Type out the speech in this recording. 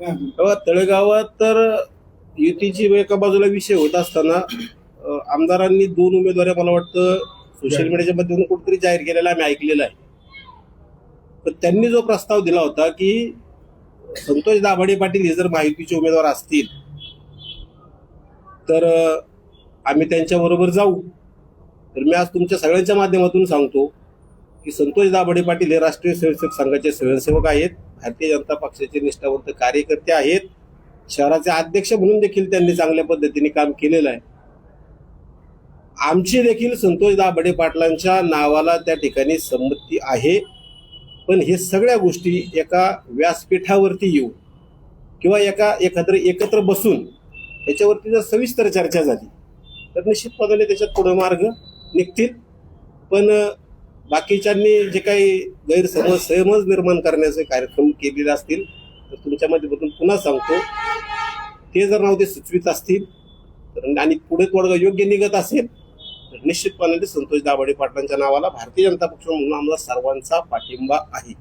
तेव्हा तळेगावात तर युतीची एका बाजूला विषय होत असताना आमदारांनी दोन उमेदवार मला वाटतं सोशल मीडियाच्या माध्यमातून कुठेतरी जाहीर केलेला आम्ही ऐकलेला आहे. तर त्यांनी जो प्रस्ताव दिला होता की संतोष दाभाडे पाटील हे जर माहितीचे उमेदवार असतील तर आम्ही आम्ही त्यांच्याबरोबर जाऊ. तर मी आज तुमच्या सगळ्यांच्या माध्यमातून सांगतो की संतोष दाभाडे पाटील हे राष्ट्रीय स्वयंसेवक संघाचे स्वयंसेवक आहेत. भारतीय जनता पक्षाचे निष्ठावंत कार्यकर्ते आहेत. शहराचे अध्यक्ष म्हणून देखील त्यांनी चांगल्या पद्धतीने काम केलेलं आहे. आमची देखील संतोष दाभडे पाटलांच्या नावाला त्या ठिकाणी संमती आहे. पण हे सगळ्या गोष्टी एका व्यासपीठावरती येऊ किंवा एका एकत्र एकत्र बसून याच्यावरती जर सविस्तर चर्चा झाली तर निश्चितपणाने त्याच्यात पुढे मार्ग निघतील. पण बाकीच्यांनी जे काही गैरसमज सहमज निर्माण करण्याचे कार्यक्रम केलेले असतील तर तुमच्या माध्यमातून पुन्हा सांगतो ते जर नाव ते सुचवित असतील तर आणि पुढे तोडगा योग्य निघत असेल तर निश्चितपणाने संतोष दाभाडे पाटलांच्या नावाला भारतीय जनता पक्ष म्हणून आम्हाला सर्वांचा पाठिंबा आहे.